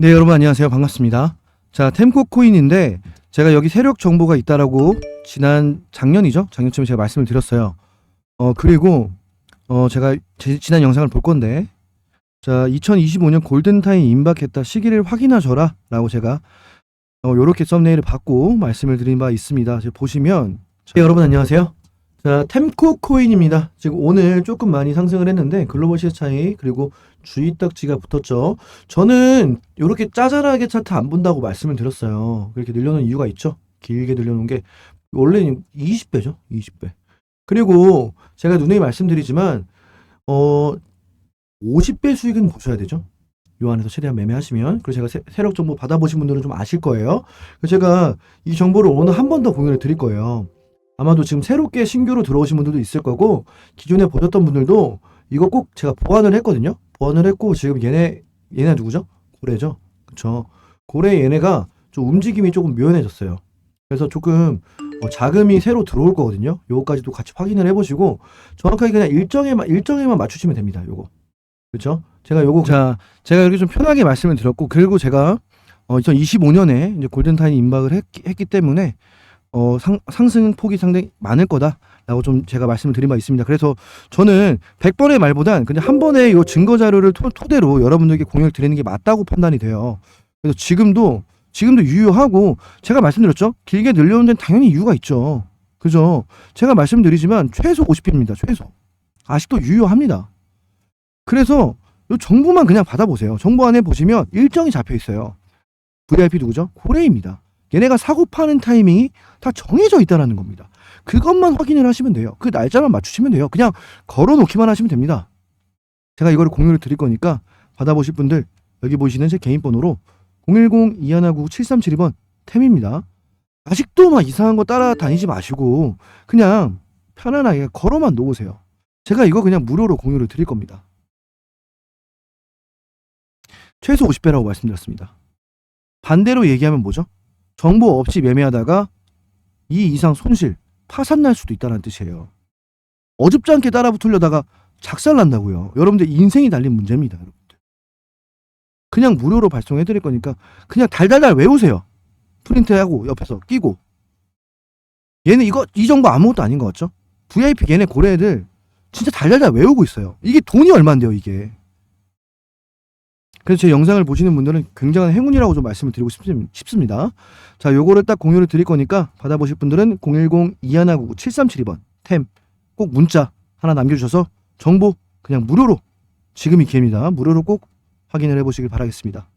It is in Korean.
네, 여러분 안녕하세요. 반갑습니다. 자, 템코 코인인데 제가 여기 세력 정보가 있다라고 지난 작년이죠? 작년쯤에 제가 말씀을 드렸어요. 어, 그리고 어, 제가 제- 지난 영상을 볼 건데 자, 2025년 골든타임 임박했다. 시기를 확인하셔라. 라고 제가 어, 요렇게 썸네일을 받고 말씀을 드린 바 있습니다. 지금 보시면 네, 여러분 안녕하세요. 자, 템코 코인입니다. 지금 오늘 조금 많이 상승을 했는데 글로벌 시세 차이 그리고 주의 딱지가 붙었죠. 저는 이렇게 짜잘하게 차트 안 본다고 말씀을 드렸어요. 그렇게 늘려놓은 이유가 있죠. 길게 늘려놓은 게 원래는 20배죠. 20배. 그리고 제가 누누이 말씀드리지만 어 50배 수익은 보셔야 되죠. 요 안에서 최대한 매매하시면 그리고 제가 세, 세력 정보 받아보신 분들은 좀 아실 거예요. 그래서 제가 이 정보를 오늘 한 번 더 공유를 드릴 거예요. 아마도 지금 새롭게 신규로 들어오신 분들도 있을 거고 기존에 보셨던 분들도 이거 꼭 제가 보완을 했거든요. 보완을 했고 지금 얘네 얘네 누구죠? 고래죠. 그쵸 고래 얘네가 좀 움직임이 조금 묘연해졌어요. 그래서 조금 어, 자금이 새로 들어올 거거든요. 요거까지도 같이 확인을 해보시고 정확하게 그냥 일정에만 일정에만 맞추시면 됩니다. 요거 그렇죠? 제가 요거 자 제가 이렇게 좀 편하게 말씀을 드렸고 그리고 제가 어, 2025년에 이제 골든타임 임박을 했, 했기 때문에 어, 상, 상승 폭이 상당히 많을 거다라고 좀 제가 말씀을 드린 바 있습니다. 그래서 저는 100번의 말보단 그냥 한 번의 이 증거 자료를 토, 토대로 여러분들에게 공유를 드리는 게 맞다고 판단이 돼요. 그래서 지금도 지금도 유효하고 제가 말씀드렸죠. 길게 늘려오는 데는 당연히 이유가 있죠. 그죠? 제가 말씀드리지만 최소 50입니다. 최소. 아직도 유효합니다. 그래서 이 정보만 그냥 받아보세요. 정보 안에 보시면 일정이 잡혀 있어요. VIP 누구죠? 고래입니다. 얘네가 사고 파는 타이밍이 다 정해져 있다는 겁니다. 그것만 확인을 하시면 돼요. 그 날짜만 맞추시면 돼요. 그냥 걸어 놓기만 하시면 됩니다. 제가 이거를 공유를 드릴 거니까 받아보실 분들 여기 보시는 제 개인 번호로 010-2199-7372번 템입니다. 아직도 막 이상한 거 따라다니지 마시고 그냥 편안하게 걸어만 놓으세요. 제가 이거 그냥 무료로 공유를 드릴 겁니다. 최소 50배라고 말씀드렸습니다. 반대로 얘기하면 뭐죠? 정보 없이 매매하다가 이 이상 손실, 파산 날 수도 있다는 뜻이에요. 어줍지 않게 따라 붙으려다가 작살 난다고요. 여러분들 인생이 달린 문제입니다. 여러분들. 그냥 무료로 발송해 드릴 거니까 그냥 달달달 외우세요. 프린트하고 옆에서 끼고. 얘는 이거 이 정보 아무것도 아닌 것 같죠? VIP 얘네 고래들 진짜 달달달 외우고 있어요. 이게 돈이 얼마인데요, 이게. 그래서 제 영상을 보시는 분들은 굉장한 행운이라고 좀 말씀을 드리고 싶- 싶습니다. 자, 요거를 딱 공유를 드릴 거니까 받아보실 분들은 010-2199-7372번 템 꼭 문자 하나 남겨주셔서 정보 그냥 무료로 지금이 기회입니다. 무료로 꼭 확인을 해보시길 바라겠습니다.